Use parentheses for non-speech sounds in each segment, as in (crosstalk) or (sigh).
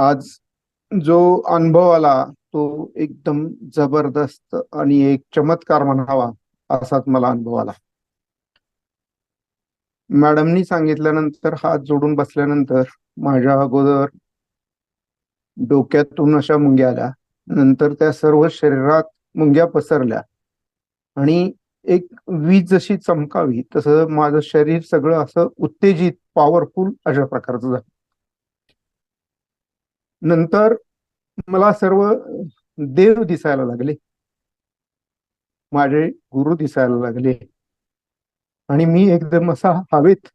आज जो अनुभव आला तो एकदम जबरदस्त आणि एक चमत्कार म्हणावा असाच मला अनुभव आला. मॅडमनी सांगितल्यानंतर हात जोडून बसल्यानंतर माझ्या अगोदर डोक्यातून अशा मुंग्या आल्या. नंतर त्या सर्व शरीरात मुंग्या पसरल्या आणि एक वीज जशी चमकावी तसं माझं शरीर सगळं असं उत्तेजित पॉवरफुल अशा प्रकारचं झालं. नंतर मला सर्व देव दिसायला लागले. माझे गुरु दिसायला लागले. आणि मी एकदम असा हवेत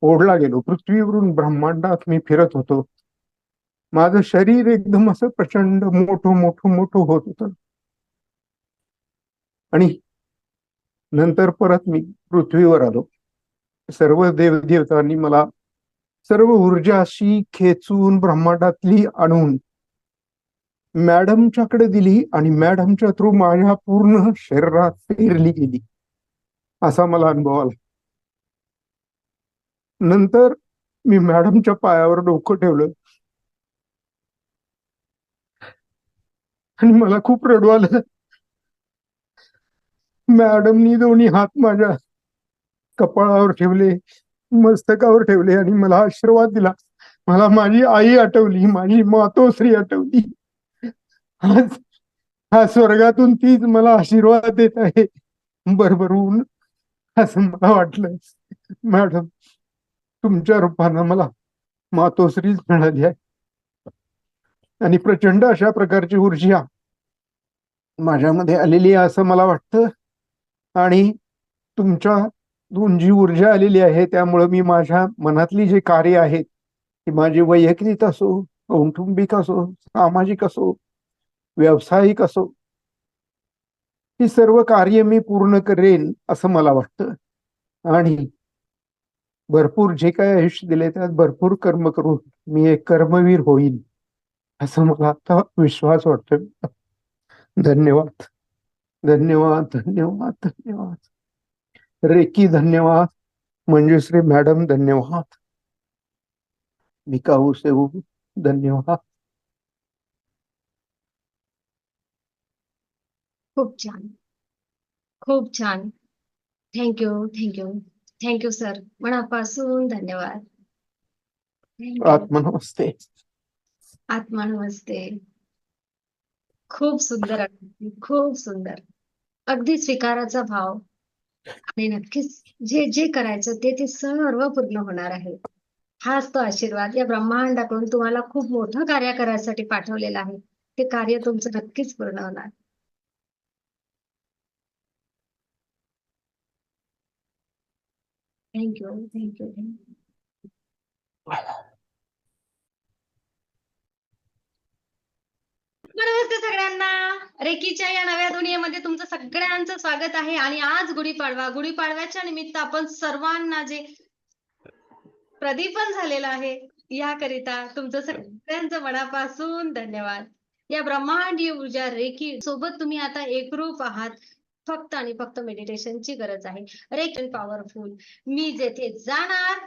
ओढला गेलो. पृथ्वीवरून ब्रह्मांडात मी फिरत होतो. माझं शरीर एकदम असं प्रचंड मोठं मोठं मोठं होत होतं. आणि नंतर परत मी पृथ्वीवर आलो. सर्व देवदेवतांनी मला सर्व ऊर्जाशी खेचून ब्रह्मांडातली आणून मॅडमच्याकडे दिली आणि मॅडमच्या थ्रू माझ्या पूर्ण शरीरात पेरली गेली. असा मला अनुभव आला. नंतर मी मॅडमच्या पायावर डोकं ठेवलं. आणि मला खूप रडू आलं. मॅडमनी दोन्ही हात माझ्या कपाळावर ठेवले. मस्तकावर ठेवले आणि मला आशीर्वाद दिला. मला माझी आई आठवली माझी मातोश्री आठवली. आज हा स्वर्गातून तीच मला आशीर्वाद देत आहे. भरभरून असं मला वाटलं मॅडम तुमच्या रूपानं मला मातोश्रीच मिळाली आहे. आणि प्रचंड अशा प्रकारची ऊर्जा माझ्यामध्ये आलेली आहे असं मला वाटतं. आणि तुमच्या जी ऊर्जा आलेली आहे त्यामुळं मी माझ्या मनातली जे कार्य आहेत ती माझी वैयक्तिक असो कौटुंबिक असो सामाजिक असो व्यावसायिक असो ही सर्व कार्य मी पूर्ण करेन असं मला वाटतं. आणि भरपूर जे काही आयुष्य दिले त्यात भरपूर कर्म करून मी एक कर्मवीर होईल असं मला आता विश्वास वाटतो धन्यवाद. धन्यवाद धन्यवाद धन्यवाद. रेकी धन्यवाद. मंजुश्री मॅडम धन्यवाद. मिकाऊ सेऊ धन्यवाद. खूप छान. खूप छान. थँक्यू थँक्यू थँक्यू सर मनापासून धन्यवाद. आत्मनमस्ते. आत्मा नमस्ते खूप सुंदर खूप सुंदर. अगदी स्वीकाराचा भाव. आणि नक्कीच जे जे करायचं ते ते सर्व पूर्ण होणार आहे. हाच तो आशीर्वाद. या ब्रह्मांडाकडून तुम्हाला खूप मोठं कार्य करायसाठी पाठवलेलं आहे. ते कार्य तुमचं नक्कीच पूर्ण होणार. थँक्यू थँक्यू थँक्यू नमस्ते सगळ्यांना. रेकीच्या या नव्या दुनियेमध्ये तुमचं सगळ्यांचं स्वागत आहे आणि आज गुढीपाडवा. गुढीपाडव्याच्या निमित्त आपण सर्वांना जे प्रदीपन झालेलं आहे याकरिता तुमचं सगळ्यांचं मनापासून धन्यवाद. या ब्रह्मांडीय ऊर्जा रेकी सोबत तुम्ही आता एकरूप आहात. फक्त आणि फक्त मेडिटेशनची गरज आहे. रेकी पॉवरफुल मी जेथे जाणार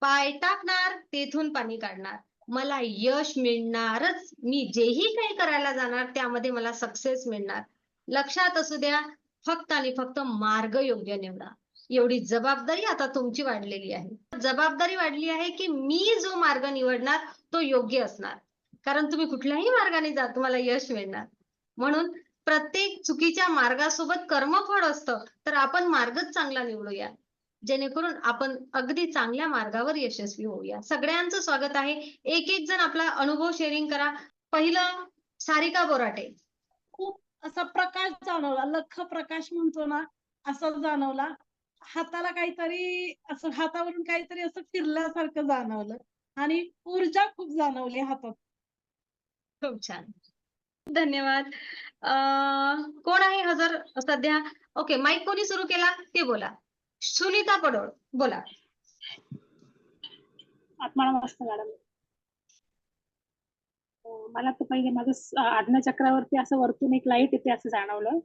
पाय टाकणार तेथून पाणी काढणार. मला यश मिळणारच. मी जेही काही करायला जाणार त्यामध्ये मला सक्सेस मिळणार. लक्षात असू द्या फक्त आणि फक्त मार्ग योग्य निवडा. एवढी जबाबदारी आता तुमची वाढलेली आहे. जबाबदारी वाढली आहे की मी जो मार्ग निवडणार तो योग्य असणार. कारण तुम्ही कुठल्याही मार्गाने जा तुम्हाला यश मिळणार. म्हणून प्रत्येक चुकीच्या मार्गासोबत कर्मफळ असतं तर आपण मार्गच चांगला निवडूया. जेणेकरून आपण अगदी चांगल्या मार्गावर यशस्वी होऊया. सगळ्यांचं स्वागत आहे. एक एक जण आपला अनुभव शेअरिंग करा. पहिलं सारिका बोराटे. खूप असा प्रकाश जाणवला. लख प्रकाश म्हणतो ना असा जाणवला. हाताला काहीतरी असं हातावरून काहीतरी असं फिरल्यासारखं जाणवलं. आणि ऊर्जा खूप जाणवली हातात. खूप छान. धन्यवाद. अं, कोण आहे हजर सध्या? ओके माईक कोणी सुरू केला? ते बोला. सुनीता पडोळ बोला. मॅडम. मला तर पहिले माझं आज्ञा चक्रावरती असं वरतून एक लाइट येते असं जाणवलं.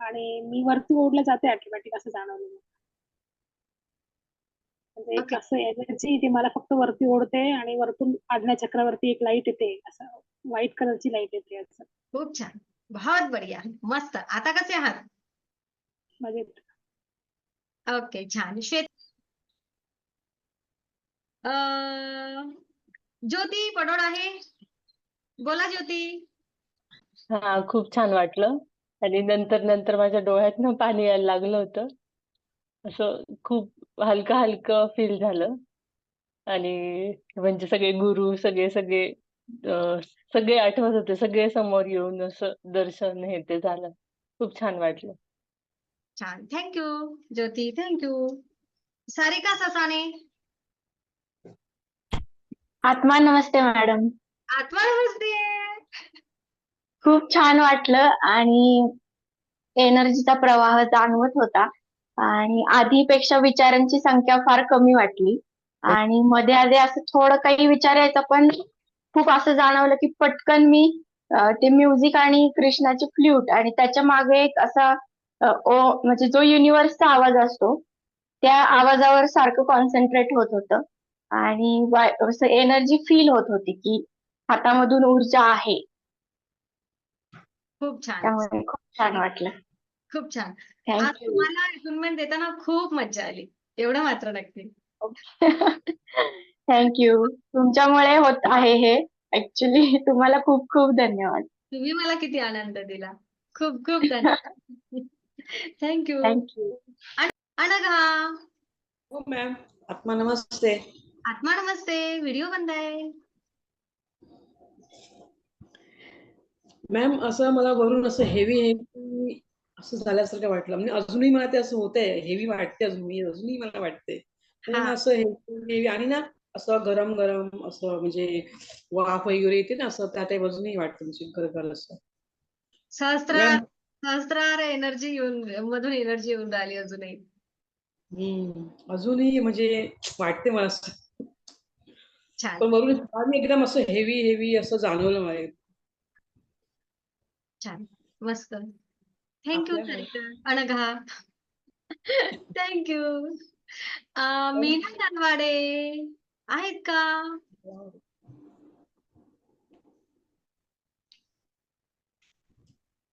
आणि मी वरती ओढलं जाते ऑटोमॅटिक असं जाणवलं. म्हणजे एक Okay. असं एनर्जी ती मला फक्त वरती ओढते आणि वरतून आज्ञा चक्रावरती एक लाइट येते. असं व्हाईट कलरची लाइट येते असं. खूप छान. बहुत बढिया. मस्त. आता कसे आहात? म्हणजे ओके छान. श्वेत ज्योती पडोळ आहे. बोला ज्योती. हा खूप छान वाटलं. आणि नंतर नंतर माझ्या डोळ्यातनं पाणी यायला लागलं होतं. असं खूप हलकं हलकं फील झालं. आणि म्हणजे सगळे गुरु सगळे सगळे सगळे आठवत होते. सगळे समोर येऊन असं दर्शन हे ते झालं. खूप छान वाटलं. छान thank you Jyoti. Thank you Sarika Sasane. आत्मा नमस्ते मॅडम. आत्मा नमस्ते. खूप छान वाटलं आणि एनर्जीचा प्रवाह जाणवत होता. आणि आधीपेक्षा विचारांची संख्या फार कमी वाटली. आणि मध्ये आधी असं थोडं काही विचारायचं पण खूप असं जाणवलं की पटकन मी ते म्युझिक आणि कृष्णाची फ्ल्यूट आणि त्याच्यामागे एक असा ओ म्हणजे जो युनिव्हर्सचा आवाज असतो त्या आवाजावर सारखं कॉन्सन्ट्रेट होत होतं. आणि एनर्जी फील होत होती की हातामधून ऊर्जा आहे. खूप छान. खूप छान वाटलं. खूप छान. तुम्हाला अटुनमेंट देताना खूप मज्जा आली. एवढं मात्र नक्की. (laughs) थँक्यू तुमच्यामुळे होत आहे हे. ऍक्च्युली तुम्हाला खूप खूप धन्यवाद. तुम्ही मला किती आनंद दिला. खूप खूप धन्यवाद. (laughs) थँक्यू थँक्यू अनघा हो मॅम आत्मा नमस्ते. आत्मा नमस्ते. व्हिडिओ बंद आहे. मॅम असं मला वरून असं हेवी हेवी असं झाल्यासारखं वाटलं. म्हणजे अजूनही मला ते असं होतंय. हेवी वाटते अजूनही. अजूनही मला वाटते. हा. असं हेवी हेवी आणि ना असं गरम गरम असं म्हणजे वाफ वगैरे येते ना असं त्या टाईप अजूनही वाटतं म्हणजे गरगर असं. सहस्त्रार सहस्त्रार एनर्जी येऊन मधून एनर्जी येऊन राहिली अजूनही. हम्म. अजूनही म्हणजे वाटते मला असं. छान. पण वरून आणि एकदम असं हेवी हेवी असं जाणवलं मला. छान. मस्त. थँक्यू आपल्या सारिका अनघा थँक्यू मीना जानवाडे आहेत का?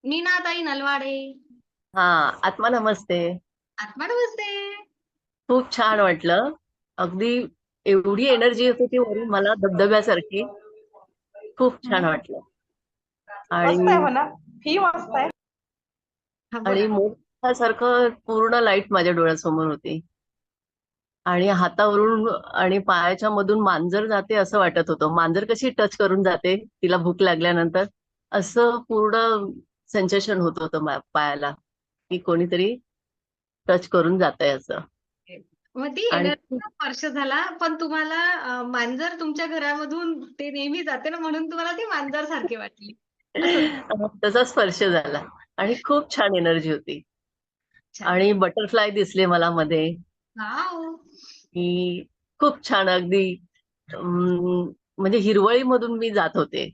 मीना ताई नलवाडे. हा आत्मा नमस्ते. आत्मा नमस्ते. खूप छान वाटलं. अगदी एवढी एनर्जी होती वरून मला धबधब्यासारखी. खूप छान वाटलं. आणि हा आणि बोला मोठासारखं पूर्ण लाइट माझ्या डोळ्यासमोर होती. आणि हातावरून आणि पायाच्या मधून मांजर जाते असं वाटत होतं. मांजर कशी टच करून जाते? तिला भूक लागल्यानंतर. असं पूर्ण सेन्सेशन होत होतं पायाला की कोणीतरी टच करून जातंय असं. मग ती स्पर्श झाला पण तुम्हाला मांजर तुमच्या घरामधून ते नेहमी जाते ना म्हणून तुम्हाला ती मांजर सारखी वाटली. त्याचा स्पर्श झाला. आणि खूप छान एनर्जी होती. आणि बटरफ्लाय दिसले मला मध्ये. की खूप छान अगदी म्हणजे हिरवळीमधून मी जात होते.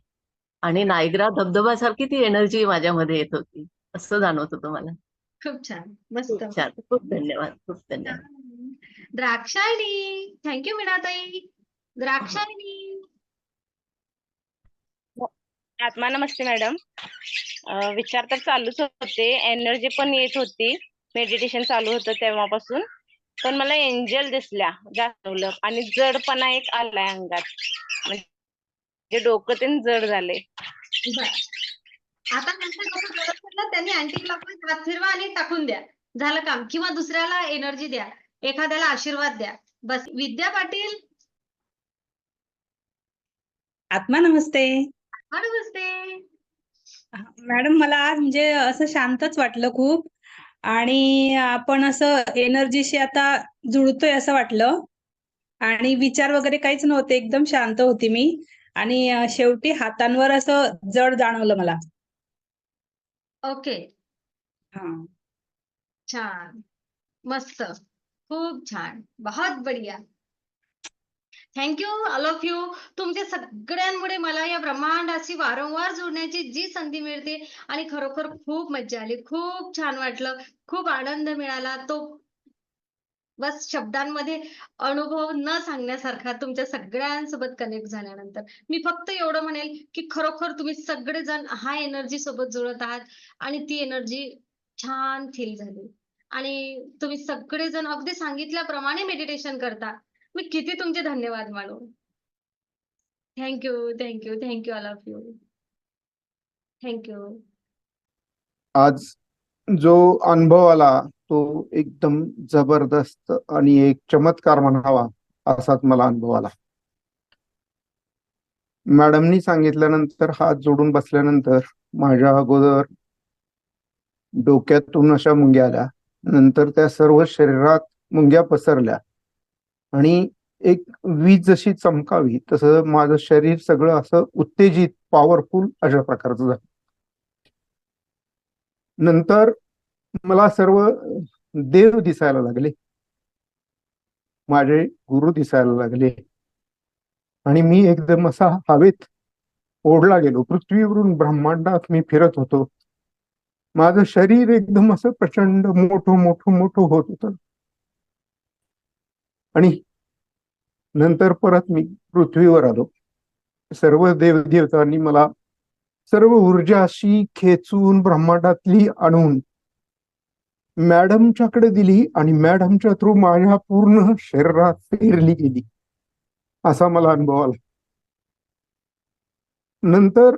आणि नायग्रा धबधब्यासारखी ती एनर्जी माझ्यामध्ये येत होती. असं जाणवत होतं मला. खूप छान. मस्त. खूप छान. खूप धन्यवाद. खूप धन्यवाद. द्राक्षायणी थँक्यू मीनाताई. द्राक्षायणी आत्मा नमस्ते मॅडम. अं, विचार तर चालूच होते. एनर्जी पण येत होती. मेडिटेशन चालू होतं तेव्हापासून. पण मला एंजल दिसल्या. जाणवलं आणि जडपणा एक आलाय अंगात. म्हणजे डोकं ते जड झाले आता त्यांनी अँटी क्लॉकवाईज हात फिरवा आणि टाकून द्या. झालं काम. किंवा दुसऱ्याला एनर्जी द्या. एखाद्याला आशीर्वाद द्या. बस. विद्या पाटील. आत्मा नमस्ते. नमस्ते. मॅडम मला आज म्हणजे असं शांतच वाटलं खूप. आणि आपण असं एनर्जीशी आता जुळतोय असं वाटलं. आणि विचार वगैरे काहीच नव्हते. एकदम शांत होती मी. आणि शेवटी हातांवर असं जड जाणवलं मला. ओके. हा. छान. मस्त. खूप छान. बहुत बढिया. Thank you all of you. तुमच्या सगळ्यांमुळे मला या ब्रह्मांडाशी वारंवार जोडण्याची जी संधी मिळते आणि खरोखर खूप मज्जा आली. खूप छान वाटलं. खूप आनंद मिळाला. तो बस शब्दांमध्ये अनुभव न सांगण्यासारखा तुमच्या सगळ्यांसोबत कनेक्ट झाल्यानंतर. मी फक्त एवढं म्हणेल की खरोखर तुम्ही सगळेजण हा एनर्जी सोबत जुळत आहात आणि ती एनर्जी छान फील झाली. आणि तुम्ही सगळेजण अगदी सांगितल्याप्रमाणे मेडिटेशन करता. मी किती तुमचे धन्यवाद मानू. Thank you thank you thank you all of you thank you आज जो अनुभव आला तो एकदम जबरदस्त आणि एक चमत्कार म्हणावा असाच मला अनुभव आला. मॅडमनी सांगितल्यानंतर हात जोडून बसल्यानंतर माझ्या अगोदर डोक्यातून अशा मुंग्या आल्या. नंतर त्या सर्व शरीरात मुंग्या पसरल्या आणि एक वीज जशी चमकावी तसं माझं शरीर सगळं असं उत्तेजित पॉवरफुल अशा प्रकारचं झालं. नंतर मला सर्व देव दिसायला लागले. माझे गुरु दिसायला लागले. आणि मी एकदम असा हवेत ओढला गेलो. पृथ्वीवरून ब्रह्मांडात मी फिरत होतो. माझं शरीर एकदम असं प्रचंड मोठं मोठं मोठं होत होतं. आणि नंतर परत मी पृथ्वीवर आलो. सर्व देवदेवतांनी मला सर्व ऊर्जाशी खेचून ब्रह्मांडातली आणून मॅडमच्याकडे दिली आणि मॅडमच्या थ्रू माझ्या पूर्ण शरीरात फेरली गेली. असा मला अनुभव आला. नंतर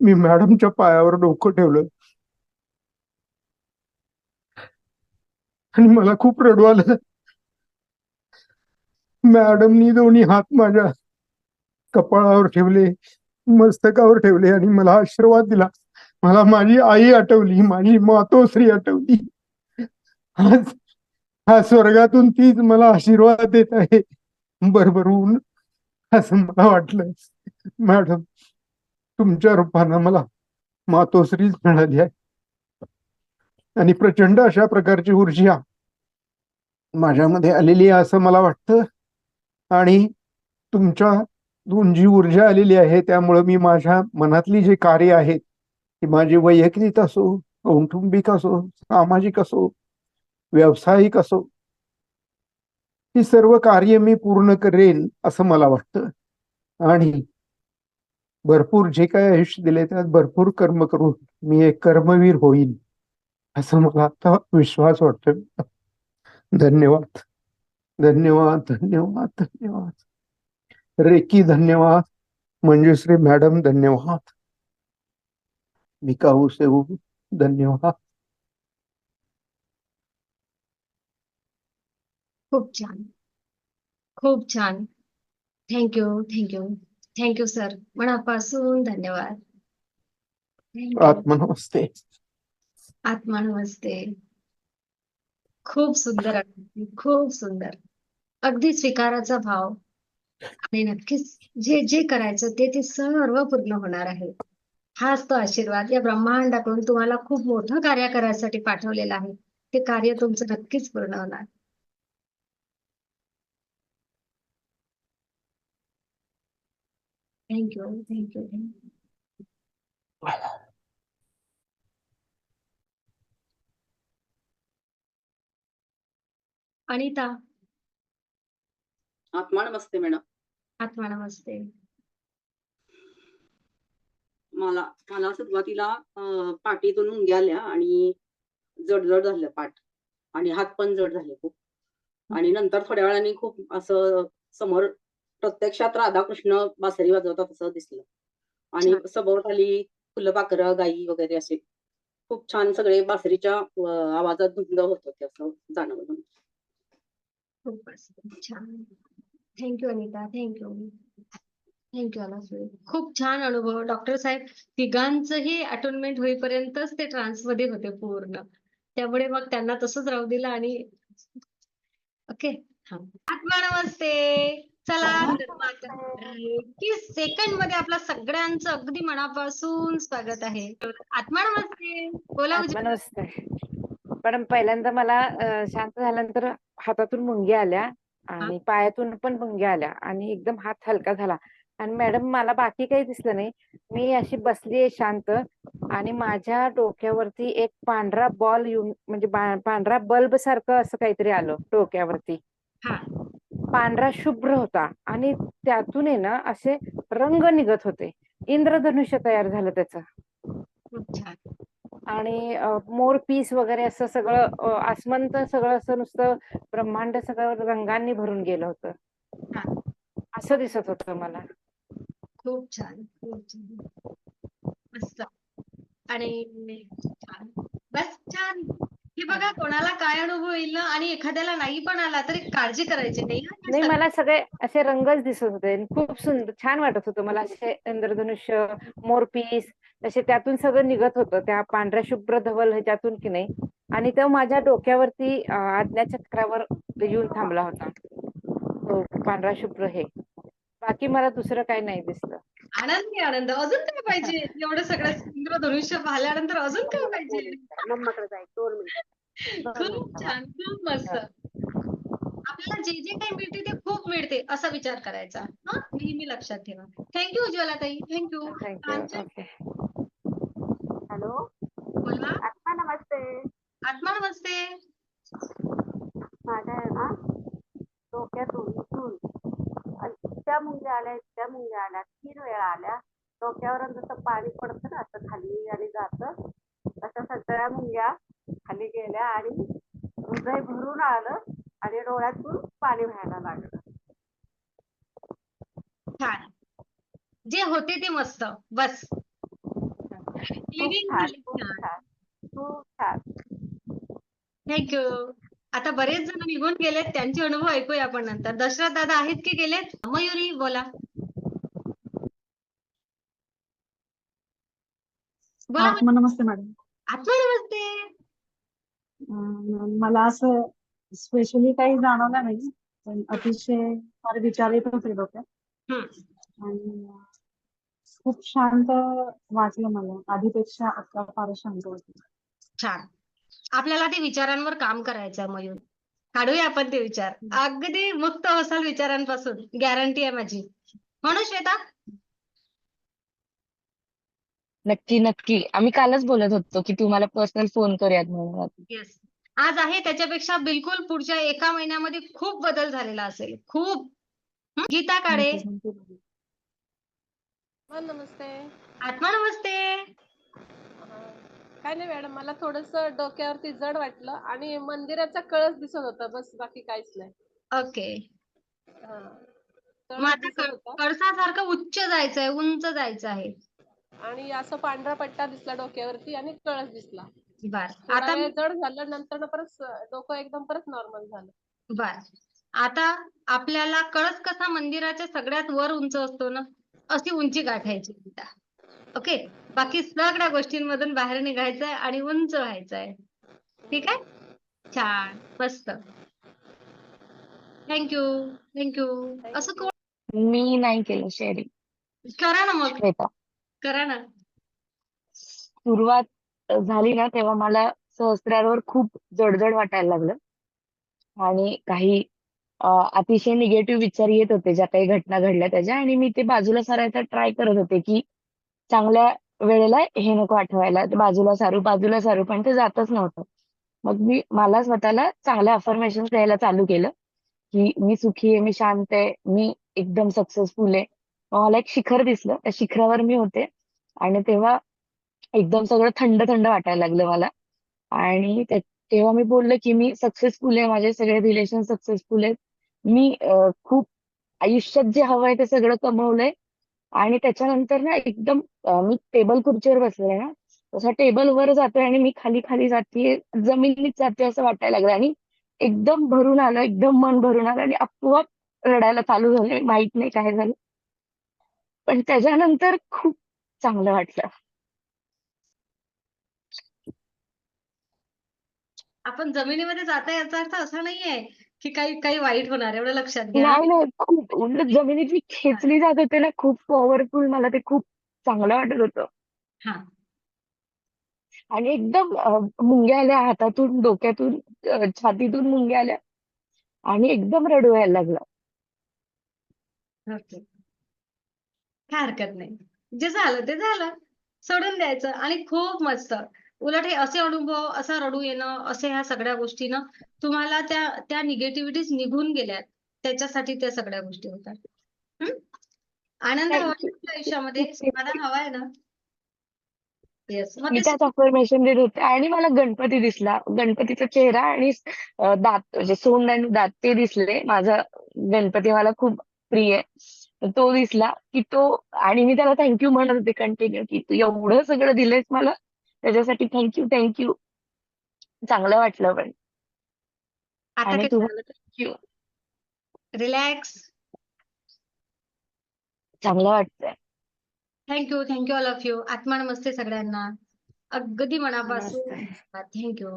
मी मॅडमच्या पायावर डोकं ठेवलं. आणि मला खूप रडू आलं. मॅडमनी दोन्ही हात माझ्या कपाळावर ठेवले मस्तकावर ठेवले आणि मला आशीर्वाद दिला. मला माझी आई आठवली माझी मातोश्री आठवली. आज हा स्वर्गातून तीच मला आशीर्वाद देत आहे. बरबरून असं मला वाटलं मॅडम तुमच्या रूपानं मला मातोश्रीच मिळाली आहे. आणि प्रचंड अशा प्रकारची ऊर्जा माझ्यामध्ये आलेली आहे असं मला वाटतं. आणि तुमच्या दोन जी ऊर्जा आलेली आहे त्यामुळं मी माझ्या मनातली जे कार्य आहेत ती माझी वैयक्तिक असो कौटुंबिक असो सामाजिक असो व्यावसायिक असो. ही सर्व कार्य मी पूर्ण करेन असं मला वाटतं. आणि भरपूर जे काय आयुष्य दिले त्यात भरपूर कर्म करून मी एक कर्मवीर होईल असं मला आता विश्वास वाटतो धन्यवाद. धन्यवाद धन्यवाद धन्यवाद. रेकी धन्यवाद. मंजुश्री मॅडम धन्यवाद. मिकाऊ सेऊ धन्यवाद. खूप छान. खूप छान. थँक्यू थँक्यू थँक्यू सर मनापासून धन्यवाद. आत्मनमस्ते आत्मा नमस्ते. खूप सुंदर खूप सुंदर. अगदी स्वीकाराचा भाव. आणि नक्कीच जे जे करायचं ते ते सर्व पूर्ण होणार आहे. हाच तो आशीर्वाद. या ब्रह्मांडाकडून तुम्हाला खूप मोठं कार्य करायसाठी पाठवलेलं आहे. ते कार्य तुमचं नक्कीच पूर्ण होणार. थँक्यू थँक्यू थँक्यू अनिता आत्मा नमस्ते मॅडम. आत्मा नमस्ते. मला मला सुरुवातीला पाठीतून मुंग्या आल्या आणि जडजड झालं पाठ आणि हात पण जड झाले खूप. आणि नंतर थोड्या वेळाने खूप असं समोर प्रत्यक्षात राधाकृष्ण बासरी वाजवतात असं दिसलं. आणि सभोवताली फुलपाखरं गाई वगैरे असे खूप छान सगळे बासरीच्या आवाजात धुंद होत होते असं जाणवलं. खूप छान. थँक्यू अनिता. थँक्यू थँक्यू खूप छान अनुभव. डॉक्टर साहेब तिघांचंही अटोनमेंट होईपर्यंतच ते ट्रान्समध्ये होते पूर्ण. त्यामुळे मग त्यांना तसंच राहू दिलं आणि ओके हा. आत्मा नमस्ते. चला सेकंडमध्ये आपल्या सगळ्यांचं अगदी मनापासून स्वागत आहे. आत्मा नमस्ते. बोला. नमस्ते. मॅडम पहिल्यांदा मला शांत झाल्यानंतर हातातून मुंग्या आल्या आणि पायातून पण मुंग्या आल्या आणि एकदम हात हलका झाला. आणि मॅडम मला बाकी काही दिसलं नाही. मी अशी बसलीये शांत आणि माझ्या डोक्यावरती एक पांढरा बॉल येऊन म्हणजे पांढरा बल्ब सारखं असं काहीतरी आलं डोक्यावरती. हा. पांढरा शुभ्र होता आणि त्यातून आहे ना असे रंग निघत होते. इंद्रधनुष्य तयार झालं त्याचं. खूप छान. आणि मोर पीस वगैरे असं सगळं आसमंत सगळं असं नुसतं ब्रह्मांड सगळं रंगांनी भरून गेलं होतं. असं दिसत होतं मला. खूप छान खूप छान. मस्त. आणि बघा कोणाला काय अनुभव येईल ना आणि एखाद्याला नाही पण आला तरी काळजी करायची नाही हं. नाही मला सगळे असे रंगच दिसत होते. खूप सुंदर छान वाटत होतं मला असे इंद्रधनुष्य मोरपीस तसे त्यातून सगळं निघत होतं. त्या पांढऱ्या शुभ्र धवल ह्याच्यातून की नाही. आणि तो माझ्या डोक्यावरती आज्ञाचक्रावर येऊन थांबला होता. तो पांढरा शुभ्र हे. बाकी मला दुसरं काही नाही दिसलं. आनंदी आनंद. अजून काय पाहिजे? एवढं सगळं इंद्रधनुष्य पाहिल्यानंतर अजून काय पाहिजे? खूप छान खूप मस्त. आपल्याला जे जे काही मिळते ते खूप मिळते असा विचार करायचा. हा? नेहमी लक्षात ठेवा. थँक्यू उज्ज्वला ताई थँक्यू हॅलो? बोला. आत्मा नमस्ते. आत्मा नमस्ते. माझ्या आहे ना डोक्यातून इतक्या मुंग्या आल्या इतक्या मुंग्या आल्या तीन वेळा आल्या. डोक्यावर जसं पाणी पडतं ना असं खाली आणि जातं तशा सगळ्या मुंग्या खाली गेल्या आणि हृदय भरून आलं आणि डोळ्यातून पाणी व्हायला लागलं. छान. जे होते ते मस्त. बस. खूप छान. थँक्यू आता बरेच जण निघून गेलेत. त्यांचे अनुभव ऐकूया आपण नंतर. दशरथ दादा आहेत की गेलेत? मयुरी बोला. बोला नमस्ते मॅडम. आत्मा नमस्ते मला असं स्पेशली काही जाणवलं नाही पण अतिशय फार विचार येत होते डोक्यात. आणि खूप शांत वाटलं मला. आधीपेक्षा आता फार शांत वाटलं. छान. आपल्याला ते विचारांवर काम करायचं मयूर. काढूया आपण ते विचार. अगदी मुक्त होसाल विचारांपासून. गॅरंटी आहे माझी. म्हणून श्वेता? नक्की नक्की. आम्ही कालच बोलत होतो की तुम्हाला पर्सनल फोन करूयात म्हणून. येस आज आहे त्याच्यापेक्षा बिलकुल पुढच्या एका महिन्यामध्ये खूप बदल झालेला असेल. खूप. हं? गीता काळे. नमस्ते. आत्मा नमस्ते. काय नाही मॅडम मला थोडस डोक्यावरती जड वाटलं आणि मंदिराचा कळस दिसत होता. बस बाकी काहीच नाही. ओके. हा. मग कळस आता दिसत कळ- होता. कळसासारखं उच्च जायचंय उंच जायचं आहे आणि असं पांढरा पट्टा दिसला डोक्यावरती आणि कळस दिसला. बर. आता जड झालं नंतर परत डोकं एकदम परत नॉर्मल झालं. बर. आता आपल्याला कळस कसा मंदिराच्या सगळ्यात वर उंच असतो ना अशी उंची गाठायची ओके? बाकी सगळ्या गोष्टींमधून बाहेर निघायचंय आणि उंच व्हायचंय ठीक आहे? छान. मस्त. थँक्यू थँक्यू असं कोण मी नाही केलं शेअरिंग करा ना मग. करा ना. सुरुवात झाली ना तेव्हा मला सहस्त्रावर खूप जडजड वाटायला लागलं. आणि काही अतिशय निगेटिव्ह विचार येत होते ज्या काही घटना घडल्या त्याच्या. आणि मी ते बाजूला सारायचा ट्राय करत होते की चांगल्या वेळेला हे नको आठवायला. बाजूला सारू बाजूला सारू पण ते जातच नव्हतं. मग मी मला स्वतःला चांगल्या अफर्मेशन द्यायला चालू केलं की मी सुखी आहे मी शांत आहे मी एकदम सक्सेसफुल आहे. मला एक शिखर दिसलं. त्या शिखरावर मी होते. आणि तेव्हा एकदम सगळं थंड थंड वाटायला लागलं मला. आणि तेव्हा मी बोलले की मी सक्सेसफुल आहे. माझे सगळे रिलेशन सक्सेसफुल आहेत. मी खूप आयुष्यात जे हवंय ते सगळं कमवलंय. आणि त्याच्यानंतर ना एकदम मी टेबल खुर्चीवर बसले ना. तसा टेबल वर जातोय आणि मी खाली खाली जाते जमिनीत जाते असं वाटायला लागलं. आणि एकदम भरून आलं. एकदम मन भरून आलं. आणि आपोआप रडायला चालू झालं. माहीत नाही काय झालं. पण त्याच्यानंतर खूप चांगलं वाटलं. आपण जमिनीमध्ये जाता याचा अर्थ असा नाहीये की काही काही वाईट होणार एवढं लक्षात घ्या. नाही नाही खूप उलट जमिनीत मी खेचली जात होते ना खूप पॉवरफुल मला ते खूप चांगलं वाटत होतं. हा. आणि एकदम अ, मुंग्या आल्या हातातून डोक्यातून अ, छातीतून मुंग्या आल्या आणि एकदम रडू यायला लागलं. ओके. काय हरकत नाही. जे झालं ते झालं. सोडून द्यायचं आणि खूप मस्त. उलट हे असे अनुभव असा रडू येणं असे ह्या सगळ्या गोष्टी ना तुम्हाला त्या त्या निगेटिव्हिटीज निघून गेल्यात. त्याच्यासाठी त्या सगळ्या गोष्टी होतात? आनंद हवा आयुष्यामध्ये. समाधान हवाय ना? येस मी ते त्याच अफर्मेशन देत होते. आणि मला गणपती दिसला. गणपतीचा चेहरा आणि दात म्हणजे सोंड आणि दात ते दिसले. माझा गणपती मला खूप प्रिय आहे. तो दिसला की तो आणि मी त्याला थँक्यू म्हणत होते कंटिन्यू की तू एवढं सगळं दिलंयस मला त्याच्यासाठी थँक्यू थँक्यू चांगलं वाटलं पण. आता आणि तुम्हाला थँक्यू रिलॅक्स चांगलं वाटतंय. Thank you thank you all of you आत्मा नमस्ते सगळ्यांना. अगदी मनापासून थँक्यू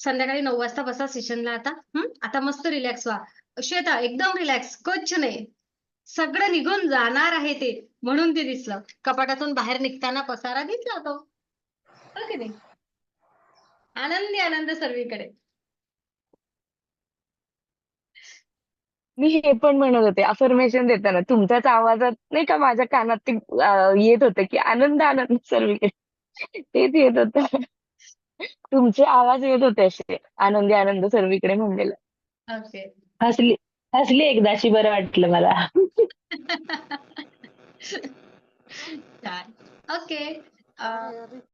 संध्याकाळी नऊ वाजता बसा सेशनला आता. हम्म आता मस्त रिलॅक्स व्हा. श्वेता एकदम रिलॅक्स कच्छ नाही. सगळं निघून जाणार आहे ते म्हणून ते दिसलं. कपाटातून बाहेर निघताना पसारा दिसला तो. हो नाही? आनंदी आनंद सर्वीकडे. मी हे पण म्हणत होते अफर्मेशन देताना. तुमच्याच आवाजात नाही का माझ्या कानात ते येत होतं की आनंद आनंद सर्वीकडे. तेच येत होतं. तुमचे आवाज येत होते असे. आनंदी आनंद सर्वीकडे म्हणलेलं. ओके हसली हसली एकदाशी बरं वाटलं मला. (laughs) ओके.